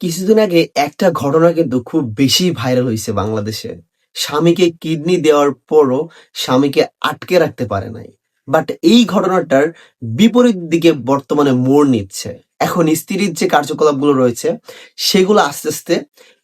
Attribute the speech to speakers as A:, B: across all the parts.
A: কিছুদিন আগে একটা ঘটনা কিন্তু খুব বেশি ভাইরাল হয়েছে বাংলাদেশে। স্বামীকে কিডনি দেওয়ার পরও স্বামীকে আটকে রাখতে পারে নাই। বাট এই ঘটনাটার বিপরীত দিকে বর্তমানে মোড় নিচ্ছে। এখন স্ত্রীর যে কার্যকলাপগুলো রয়েছে, সেগুলো আস্তে আস্তে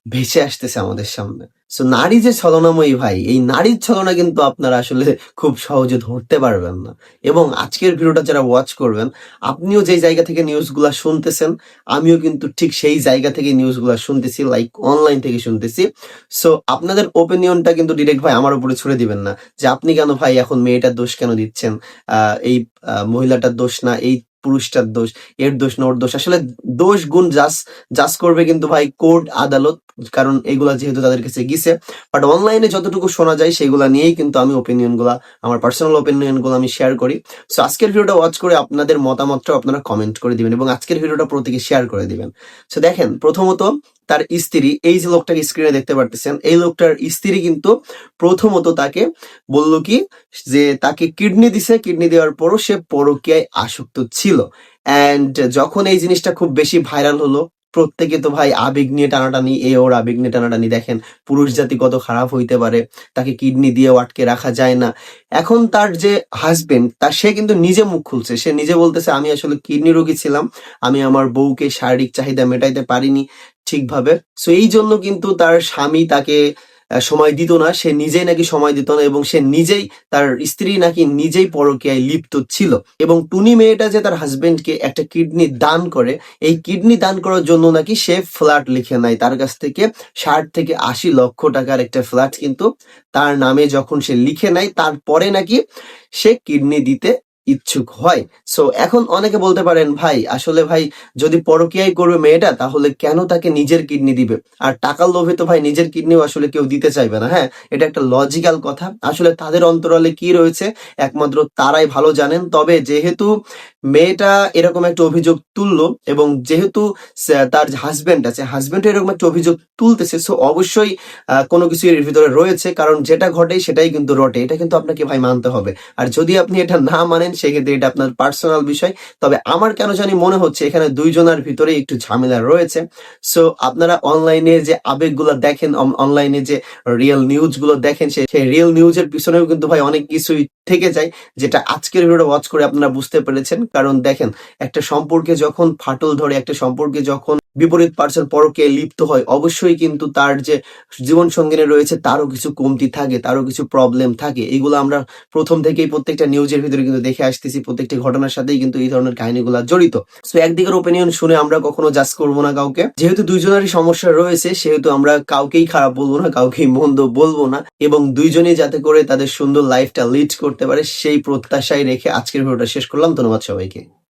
A: ভেসে আসতেছে আমাদের সামনে। সো নারী যে ছলনাময়ী ভাই, এই নারীর ছলনা কিন্তু আপনারা আসলে খুব সহজে ধরতে পারবেন না। এবং আজকের ভিডিওটা যারা ওয়াচ করবেন, আপনিও যে জায়গা থেকে নিউজগুলা শুনতেছেন, আমিও কিন্তু ঠিক সেই জায়গা থেকে নিউজগুলা শুনতেছি লাইক অনলাইন থেকে শুনতেছি। সো আপনাদের ওপিনিয়নটা কিন্তু ডিরেক্ট ভাই আমার উপরে ছুড়ে দিবেন না যে আপনি কেন ভাই এখন মেয়েটার দোষ কেন দিচ্ছেন এই মহিলাটার দোষ না, এই পুরুষটার দোষ, এর দোষ না, ওর দোষ। আসলে দোষ গুণ জাস জাজ করবে কিন্তু ভাই কোর্ট, আদালত, কারণ এগুলা যেহেতু তাদের কাছে গিয়েছে বাট অনলাইনে যতটুকু শোনা যায়, সেগুলা নিয়েই কিন্তু আমি ওপিনিয়নগুলা আমার পার্সোনাল ওপিনিয়নগুলো আমি শেয়ার করি। সো আজকের ভিডিওটা ওয়াচ করে আপনাদের মতামতটা আপনারা কমেন্ট করে দিবেন এবং আজকের ভিডিওটা প্রত্যেকে শেয়ার করে দিবেন। সো দেখেন, প্রথমত তার স্ত্রী, এই যে লোকটাকে স্ক্রিনে দেখতে পারতেছেন, এই লোকটার স্ত্রী কিন্তু প্রথমত তাকে বলল কি, যে তাকে কিডনি দিছে কিডনি দেওয়ার পরও সে পরকীয়ায় আসক্ত ছিল। অ্যান্ড যখন এই জিনিসটা খুব বেশি ভাইরাল হলো, প্রত্যেকে তো ভাই আবেগ নিয়ে টানাটানি এ ওর আবেগ নিয়ে টানাটানি দেখেন, পুরুষ জাতি কত খারাপ হইতে পারে, তাকে কিডনি দিয়েও আটকে রাখা যায় না। এখন তার যে হাজবেন্ড তার সে কিন্তু নিজে মুখ খুলছে, সে নিজে বলতেছে, আমি আসলে কিডনি রোগী ছিলাম, আমি আমার বউকে শারীরিক চাহিদা মেটাইতে পারিনি ঠিকভাবে। সো এই জন্য কিন্তু তার স্বামী তাকে সময় দিত না। সে নিজেই নাকি সময় দিত না এবং সে নিজেই তার স্ত্রী নাকি নিজেই পরকীয়ায় লিপ্ত ছিল। এবং টুনি মেয়েটা যে তার হাজবেন্ডকে একটা কিডনি দান করে, এই কিডনি দান করার জন্য নাকি সে ফ্ল্যাট লিখে নেয়। তার কাছ থেকে ষাট থেকে আশি লক্ষ টাকার একটা ফ্ল্যাট কিন্তু তার নামে যখন সে লিখে নেয়, তারপরে নাকি সে কিডনি দিতে ইচ্ছুক হয়। সো এখন অনেকে বলতে পারেন, ভাই, আসলে ভাই, যদি পরকীয়াই করবে মেয়েটা, তাহলে কেন তাকে নিজের কিডনি দিবে? আর টাকার লোভে তো ভাই, নিজের কিডনিও আসলে কেউ দিতে চাইবে না হ্যাঁ? এটা একটা লজিক্যাল কথা। আসলে তাদের অন্তরালে কি রয়েছে, একমাত্র তারাই ভালো জানেন। তবে যেহেতু মেয়েটা এরকম একটা অভিযোগ তুললো এবং যেহেতু তার হাজবেন্ড আছে হাজবেন্ড এরকম একটা অভিযোগ তুলতেছে সো অবশ্যই কোনো কিছু এর ভিতরে রয়েছে। কারণ যেটা ঘটে সেটাই কিন্তু রটে। এটা কিন্তু আপনাকে ভাই মানতে হবে। আর যদি আপনি এটা না মানেন সেক্ষেত্রে এটা আপনার পার্সোনাল বিষয়। তবে আমার কেন জানি মনে হচ্ছে এখানে দুইজনের ভিতরে একটু ঝামেলা রয়েছে। সো আপনারা অনলাইনে যে আবেগগুলো দেখেন অনলাইনে যে রিয়েল নিউজগুলো দেখেন সেই রিয়েল নিউজের পিছনেও কিন্তু ভাই অনেক কিছুই থেকে যায়, যেটা আজকের ভিডিওটা ওয়াচ করে আপনারা বুঝতে পেরেছেন। কারণ দেখেন, একটা সম্পর্কে যখন ফাটল ধরে, একটা সম্পর্কে যখন বিপরীত পার্সন পরকে লিপ্ত হয়, অবশ্যই কিন্তু তার যে জীবন সঙ্গিনী রয়েছে, তারও কিছু কমতি থাকে, তারও কিছু প্রবলেম থাকে। এগুলো আমরা প্রথম থেকেই প্রত্যেকটা নিউজের ভিতরে কিন্তু দেখে আসতেছি, প্রত্যেকটা ঘটনার সাথেই কিন্তু এই ধরনের কাহিনীগুলো জড়িত। সো একদিকের ওপিনিয়ন শুনে আমরা কখনো জাজ করব না কাউকে। যেহেতু দুইজনেরই সমস্যা রয়েছে, সেহেতু আমরা কাউকেই খারাপ বলব না, কাউকেই মন্দ বলব না। এবং দুইজনেই যাতে করে তাদের সুন্দর লাইফটা লিড করতে পারে সেই প্রত্যাশায় রেখে আজকের ভিডিওটা শেষ করলাম। ধন্যবাদ সবাইকে।